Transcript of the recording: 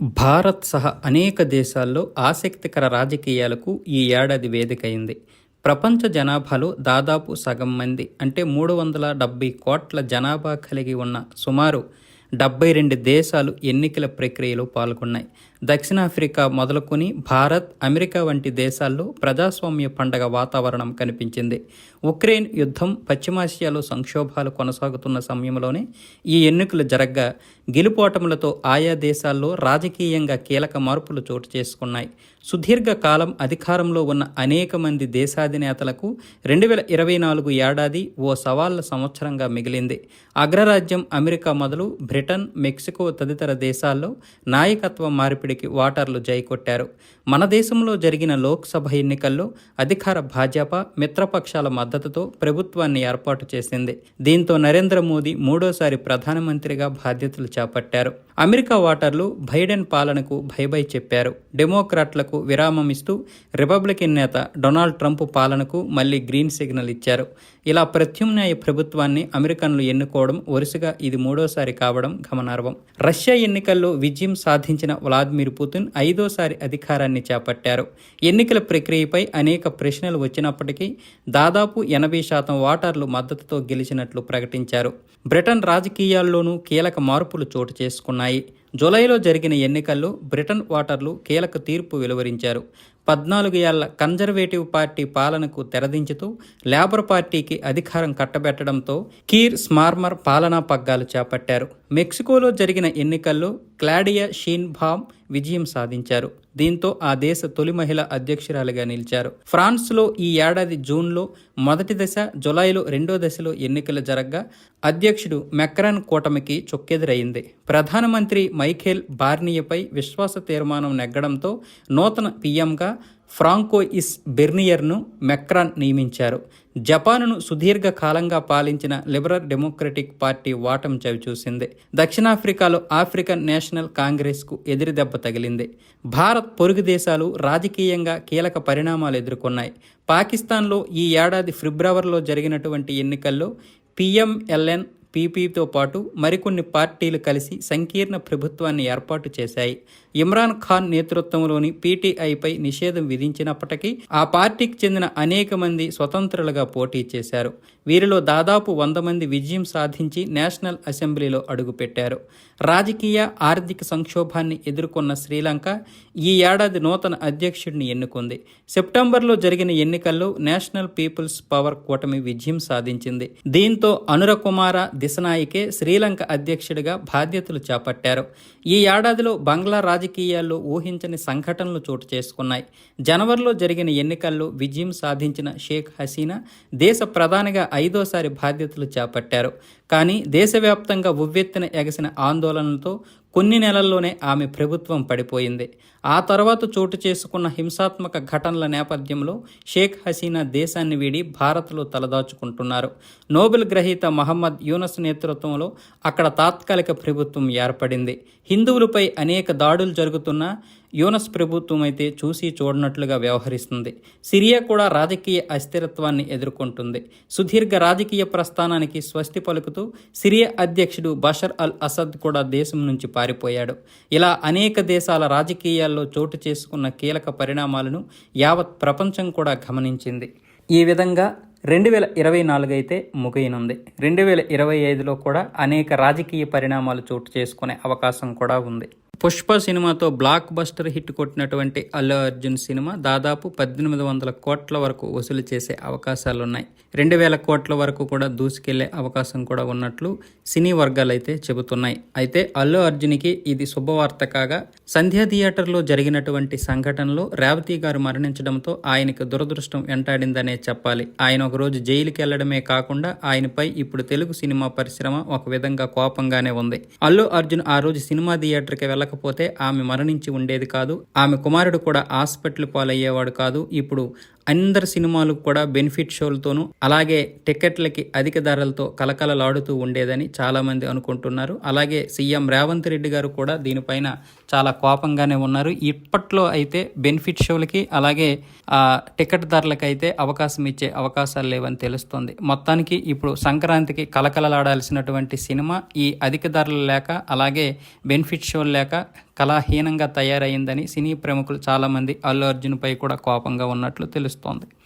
భారత్ సహా అనేక దేశాల్లో ఆసక్తికర రాజకీయాలకు ఈ ఏడాది వేదికైంది. ప్రపంచ జనాభాలో దాదాపు సగం మంది అంటే మూడు వందల డెబ్బై కోట్ల జనాభా కలిగి ఉన్న సుమారు డెబ్బై రెండు దేశాలు ఎన్నికల ప్రక్రియలో పాల్గొన్నాయి. దక్షిణాఫ్రికా మొదలుకొని భారత్ అమెరికా వంటి దేశాల్లో ప్రజాస్వామ్య పండగ వాతావరణం కనిపించింది. ఉక్రెయిన్ యుద్ధం పశ్చిమాసియాలో సంక్షోభాలు కొనసాగుతున్న సమయంలోనే ఈ ఎన్నికలు జరగ్గా గెలుపోటములతో ఆయా దేశాల్లో రాజకీయంగా కీలక మార్పులు చోటు చేసుకున్నాయి. సుదీర్ఘకాలం అధికారంలో ఉన్న అనేక మంది దేశాధినేతలకు రెండు వేల ఇరవై నాలుగు ఏడాది ఓ సవాళ్ళ సంవత్సరంగా మిగిలింది. అగ్రరాజ్యం అమెరికా మొదలు బ్రిటన్ మెక్సికో తదితర దేశాల్లో నాయకత్వ మార్పిడికి ఓటర్లు జైకొట్టారు. మన దేశంలో జరిగిన లోక్సభ ఎన్నికల్లో అధికార భాజపా మిత్రపక్షాల మద్దతుతో ప్రభుత్వాన్ని ఏర్పాటు చేసింది. దీంతో నరేంద్ర మోదీ మూడోసారి ప్రధానమంత్రిగా బాధ్యతలు చేపట్టారు. అమెరికా ఓటర్లు బైడెన్ పాలనకు భయభై చెప్పారు. డెమోక్రాట్లకు విరామం ఇస్తూ రిపబ్లికన్ నేత డొనాల్డ్ ట్రంప్ పాలనకు మళ్ళీ గ్రీన్ సిగ్నల్ ఇచ్చారు. ఇలా ప్రత్యామ్నాయ ప్రభుత్వాన్ని అమెరికన్లు ఎన్నుకోవడం వరుసగా ఇది మూడోసారి కావడం గమనార్హం. రష్యా ఎన్నికల్లో విజయం సాధించిన వ్లాదిమిర్ పుతిన్ ఐదోసారి అధికారాన్ని చేపట్టారు. ఎన్నికల ప్రక్రియపై అనేక ప్రశ్నలు వచ్చినప్పటికీ దాదాపు ఎనభై శాతం ఓటర్లు మద్దతుతో గెలిచినట్లు ప్రకటించారు. బ్రిటన్ రాజకీయాల్లోనూ కీలక మార్పులు చోటు చేసుకున్నాయి. జూలైలో జరిగిన ఎన్నికల్లో బ్రిటన్ ఓటర్లు కీలక తీర్పు వెలువరించారు. పద్నాలుగు ఏళ్ళ కన్జర్వేటివ్ పార్టీ పాలనకు తెరదించుతూ లేబర్ పార్టీకి అధికారం కట్టబెట్టడంతో కీర్ స్మార్మర్ పాలనా పగ్గాలు చేపట్టారు. మెక్సికోలో జరిగిన ఎన్నికల్లో క్లాడియా షీన్బామ్ విజయం సాధించారు. దీంతో ఆ దేశ తొలి మహిళ అధ్యక్షురాలిగా నిలిచారు. ఫ్రాన్స్లో ఈ ఏడాది జూన్లో మొదటి దశ జులైలో రెండో దశలో ఎన్నికలు జరగ్గా అధ్యక్షుడు మెక్రాన్ కూటమికి చొక్కెదురైంది. ప్రధానమంత్రి మైఖేల్ బార్నియపై విశ్వాస తీర్మానం నెగ్గడంతో నూతన పీఎంగా ఫ్రాంకో ఇస్ బెర్నియర్ను మెక్రాన్ నియమించారు. జపాన్ను సుదీర్ఘ కాలంగా పాలించిన లిబరల్ డెమోక్రటిక్ పార్టీ వాటం చవిచూసింది దక్షిణాఫ్రికాలో ఆఫ్రికన్ నేషనల్ కాంగ్రెస్కు ఎదురుదెబ్బ తగిలింది. భారత్ పొరుగు దేశాలు రాజకీయంగా కీలక పరిణామాలు ఎదుర్కొన్నాయి. పాకిస్తాన్లో ఈ ఏడాది ఫిబ్రవరిలో జరిగినటువంటి ఎన్నికల్లో పిఎంఎల్ఎన్ పీపీతో పాటు మరికొన్ని పార్టీలు కలిసి సంకీర్ణ ప్రభుత్వాన్ని ఏర్పాటు చేశాయి. ఇమ్రాన్ ఖాన్ నేతృత్వంలోని పీటీఐపై నిషేధం విధించినప్పటికీ ఆ పార్టీకి చెందిన అనేక మంది స్వతంత్రులుగా పోటీ చేశారు. వీరిలో దాదాపు వంద మంది విజయం సాధించి నేషనల్ అసెంబ్లీలో అడుగుపెట్టారు. రాజకీయ ఆర్థిక సంక్షోభాన్ని ఎదుర్కొన్న శ్రీలంక ఈ ఏడాది నూతన అధ్యక్షుడిని ఎన్నుకుంది. సెప్టెంబర్లో జరిగిన ఎన్నికల్లో నేషనల్ పీపుల్స్ పవర్ కూటమి విజయం సాధించింది. దీంతో అనురకుమార దిశనాయికే శ్రీలంక అధ్యక్షుడిగా బాధ్యతలు చేపట్టారు. ఈ ఏడాదిలో బంగ్లా రాజకీయాల్లో ఊహించని సంఘటనలు చోటు చేసుకున్నాయి. జనవరిలో జరిగిన ఎన్నికల్లో విజయం సాధించిన షేక్ హసీనా దేశ ప్రధానిగా ఐదోసారి బాధ్యతలు చేపట్టారు. కానీ దేశవ్యాప్తంగా ఉవ్వెత్తిన ఎగసిన ఆందోళనలతో కొన్ని నెలల్లోనే ఆమె ప్రభుత్వం పడిపోయింది. ఆ తర్వాత చోటు చేసుకున్న హింసాత్మక ఘటనల నేపథ్యంలో షేక్ హసీనా దేశాన్ని వీడి భారత్లో తలదాచుకుంటున్నారు. నోబెల్ గ్రహీత మహమ్మద్ యూనస్ నేతృత్వంలో అక్కడ తాత్కాలిక ప్రభుత్వం ఏర్పడింది. హిందువులపై అనేక దాడులు జరుగుతున్నా యూనస్ ప్రభుత్వం అయితే చూసి చూడనట్లుగా వ్యవహరిస్తుంది. సిరియా కూడా రాజకీయ అస్థిరత్వాన్ని ఎదుర్కొంటుంది. సుదీర్ఘ రాజకీయ ప్రస్థానానికి స్వస్తి పలుకుతూ సిరియా అధ్యక్షుడు బషర్ అల్ అసద్ కూడా దేశం నుంచి పారిపోయాడు. ఇలా అనేక దేశాల రాజకీయాల్లో చోటు చేసుకున్న కీలక పరిణామాలను యావత్ ప్రపంచం కూడా గమనించింది. ఈ విధంగా రెండు వేల ఇరవై నాలుగు అయితే ముగియనుంది. రెండు వేల ఇరవై ఐదులో కూడా అనేక రాజకీయ పరిణామాలు చోటు చేసుకునే అవకాశం కూడా ఉంది. పుష్ప సినిమాతో బ్లాక్ బస్టర్ హిట్ కొట్టినటువంటి అల్లు అర్జున్ సినిమా దాదాపు పద్దెనిమిది వందల కోట్ల వరకు వసూలు చేసే అవకాశాలున్నాయి. రెండు వేల కోట్ల వరకు కూడా దూసుకెళ్ళే అవకాశం కూడా ఉన్నట్లు సినీ వర్గాలు అయితే చెబుతున్నాయి. అయితే అల్లు అర్జున్కి ఇది శుభవార్త కాగా సంధ్యా థియేటర్లో జరిగినటువంటి సంఘటనలో రేవతి గారు మరణించడంతో ఆయనకు దురదృష్టం వెంటాడిందనే చెప్పాలి. ఆయన ఒకరోజు జైలుకి వెళ్ళడమే కాకుండా ఆయనపై ఇప్పుడు తెలుగు సినిమా పరిశ్రమ ఒక విధంగా కోపంగానే ఉంది. అల్లు అర్జున్ ఆ రోజు సినిమా థియేటర్కి వెళ్ళకపోతే ఆమె మరణించి ఉండేది కాదు. ఆమె కుమారుడు కూడా హాస్పిటల్ పాలయ్యేవాడు కాదు. ఇప్పుడు అందరి సినిమాలకు కూడా బెనిఫిట్ షోలతోనూ అలాగే టికెట్లకి అధిక ధరలతో కలకలలాడుతూ ఉండేదని చాలామంది అనుకుంటున్నారు. అలాగే సీఎం రేవంత్ రెడ్డి గారు కూడా దీనిపైన చాలా కోపంగానే ఉన్నారు. ఇప్పట్లో అయితే బెనిఫిట్ షోలకి అలాగే టికెట్ ధరలకైతే అవకాశం ఇచ్చే అవకాశాలు లేవని తెలుస్తుంది. మొత్తానికి ఇప్పుడు సంక్రాంతికి కలకలలాడాల్సినటువంటి సినిమా ఈ అధిక ధరలు లేక అలాగే బెనిఫిట్ షోలు లేక కళాహీనంగా తయారైందని సినీ ప్రముఖులు చాలామంది అల్లు అర్జున్పై కూడా కోపంగా ఉన్నట్లు తెలుస్తుంది. కనిపిస్తోంది